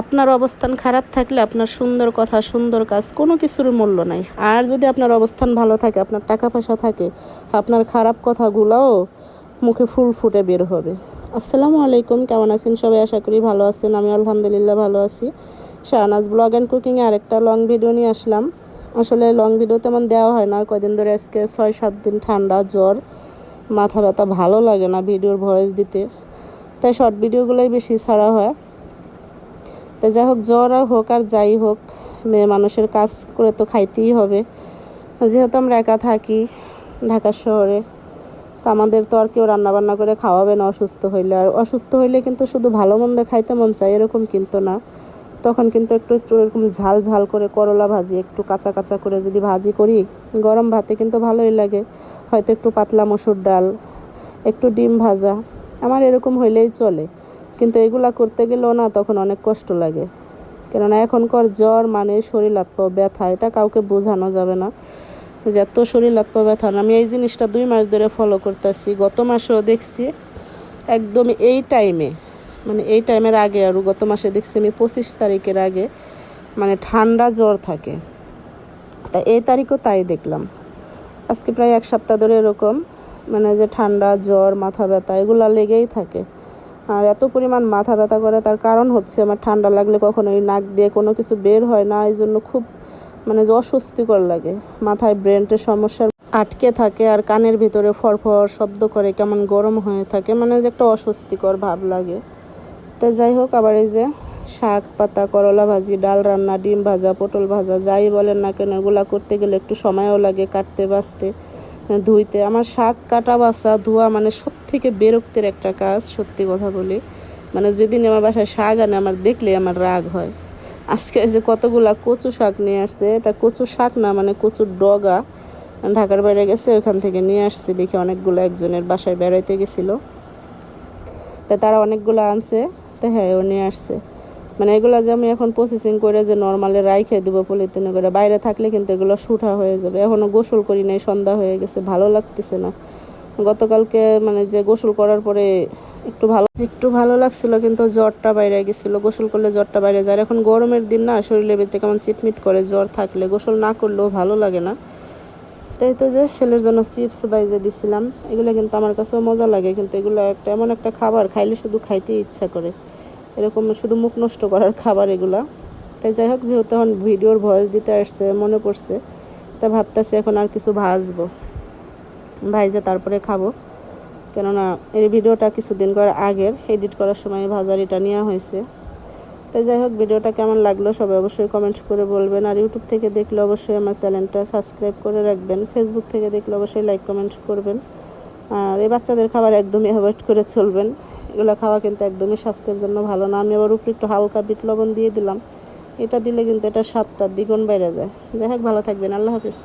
আপনার অবস্থান খারাপ থাকলে আপনার সুন্দর কথা, সুন্দর কাজ কোনো কিছুর মূল্য নাই। আর যদি আপনার অবস্থান ভালো থাকে, আপনার টাকা পয়সা থাকে, আপনার খারাপ কথাগুলোও মুখে ফুল ফুটে বের হবে। আসসালামু আলাইকুম, কেমন আছেন সবাই? আশা করি ভালো আছেন আমি আলহামদুলিল্লাহ ভালো আছি। শাহনাজ ব্লগ অ্যান্ড কুকিংয়ে আরেকটা লং ভিডিও নিয়ে আসলাম। আসলে লং ভিডিও তেমন দেওয়া হয় না কয়দিন ধরে আজকে ছয়, সাত দিন ঠান্ডা, জ্বর, মাথা ব্যথা ভালো লাগে না ভিডিওর ভয়েস দিতে। তাই শর্ট ভিডিওগুলোই বেশি ছাড়া হয়। তো যাই হোক, জ্বর আর হোক আর যাই হোক, মেয়ে মানুষের কাজ করে তো খাইতেই হবে। যেহেতু আমরা একা থাকি ঢাকা শহরে, তো আমাদের তো আর কেউ রান্নাবান্না করে খাওয়াবে না অসুস্থ হইলে। আর অসুস্থ হইলে কিন্তু শুধু ভালো মন্দ খাইতে মন চায়, এরকম কিন্তু না। তখন কিন্তু একটু একটু এরকম ঝাল ঝাল করে করলা ভাজি, একটু কাঁচা কাঁচা করে যদি ভাজি করি, গরম ভাতে কিন্তু ভালোই লাগে। হয়তো একটু পাতলা মসুর ডাল, একটু ডিম ভাজা, আমার এরকম হইলেই চলে। কিন্তু এগুলা করতে গেলেও না তখন অনেক কষ্ট লাগে। কেননা এখনকার জ্বর মানে শরীর পা ব্যথা, এটা কাউকে বোঝানো যাবে না যে এত শরীর পা ব্যথা। আমি এই জিনিসটা দুই মাস ধরে ফলো করতেছি, গত মাসেও দেখছি একদম এই টাইমে মানে এই টাইমের আগে আর গত মাসে দেখছি আমি পঁচিশ তারিখের আগে মানে ঠান্ডা জ্বর থাকে। তা এই তারিখও তাই দেখলাম। আজকে প্রায় এক সপ্তাহ ধরে এরকম মানে যে ঠান্ডা, জ্বর, মাথা ব্যথা, এগুলো লেগেই থাকে। আর এত পরিমাণ মাথা ব্যথা করে, তার কারণ হচ্ছে আমার ঠান্ডা লাগলে কখনো এই নাক দিয়ে কোনো কিছু বের হয় না, এই জন্য খুব মানে যে অস্বস্তিকর লাগে। মাথায় ব্রেনের সমস্যা আটকে থাকে আর কানের ভিতরে ফরফর শব্দ করে, কেমন গরম হয়ে থাকে মানে যে একটা অস্বস্তিকর ভাব লাগে। তো যাই হোক, আবার এই যে শাক পাতা, করলা ভাজি, ডাল রান্না, ডিম ভাজা, পটল ভাজা, যাই বলেন না কেন, এগুলা করতে গেলে একটু সময়ও লাগে কাটতে বাছতে ধুইতে। আমার শাক কাটা বাসা ধোয়া মানে সব থেকে বিরক্তির একটা কাজ, সত্যি কথা বলি। মানে যেদিন আমার বাসায় শাক আনে, আমার দেখলে আমার রাগ হয়। আজকে যে কতগুলা কচু শাক নিয়ে আসছে, এটা কচু শাক না মানে কচুর ডগা। ঢাকার বাইরে গেছে, ওখান থেকে নিয়ে আসছে, দেখি অনেকগুলো একজনের বাসায় বেড়াইতে গেছিল। তা তারা অনেকগুলো আনছে, তো হ্যাঁ ও নিয়ে আসছে। মানে এগুলো যে আমি এখন প্রসেসিং করে যে নর্মালে রাইখে দেবো পলিথিনে করে, বাইরে থাকলে কিন্তু এগুলো শুঠা হয়ে যাবে। এখনও গোসল করি নাই, সন্ধ্যা হয়ে গেছে, ভালো লাগতেছে না। গতকালকে মানে যে গোসল করার পরে একটু ভালো একটু ভালো লাগছিল কিন্তু জ্বরটা বাইরে গেছিল। গোসল করলে জ্বরটা বাইরে যায়। এখন গরমের দিন না, শরীরের ভিতরে কেমন চিটমিট করে জ্বর থাকলে গোসল না করলেও ভালো লাগে না। তাই তো যে ছেলের জন্য চিপস বাইজে দিছিলাম, এগুলো কিন্তু আমার কাছেও মজা লাগে। কিন্তু এগুলো একটা, এমন একটা খাবার, খাইলে শুধু খাইতে ইচ্ছা করে। এরকম শুধু মুখ নষ্ট করার খাবার এগুলা। তাই যাই হোক, যেহেতু এখন ভিডিওর ভয়েস দিতে আসছে, মনে পড়ছে, তা ভাবতেছি এখন আর কিছু ভাজবো। ভাইজে তারপরে খাব। কেননা এই ভিডিওটা কিছুদিন করার আগের এডিট করার সময় ভাজারিটা নেওয়া হয়েছে। তাই যাই হোক, ভিডিওটা কেমন লাগল সবাই অবশ্যই কমেন্ট করে বলবেন। আর ইউটিউব থেকে দেখলে অবশ্যই আমার চ্যানেলটা সাবস্ক্রাইব করে রাখবেন। ফেসবুক থেকে দেখলে অবশ্যই লাইক কমেন্ট করবেন। আর এই বাচ্চাদের খাবার একদমই অ্যাভয়েড করে চলবেন। এগুলো খাওয়া কিন্তু একদমই স্বাস্থ্যের জন্য ভালো না। আমি আবার উপরে একটু হালকা বিট লবণ দিয়ে দিলাম। এটা দিলে কিন্তু এটা স্বাদটা দ্বিগুণ বেড়ে যায়। যাই হোক, ভালো থাকবেন। আল্লাহ হাফিজ।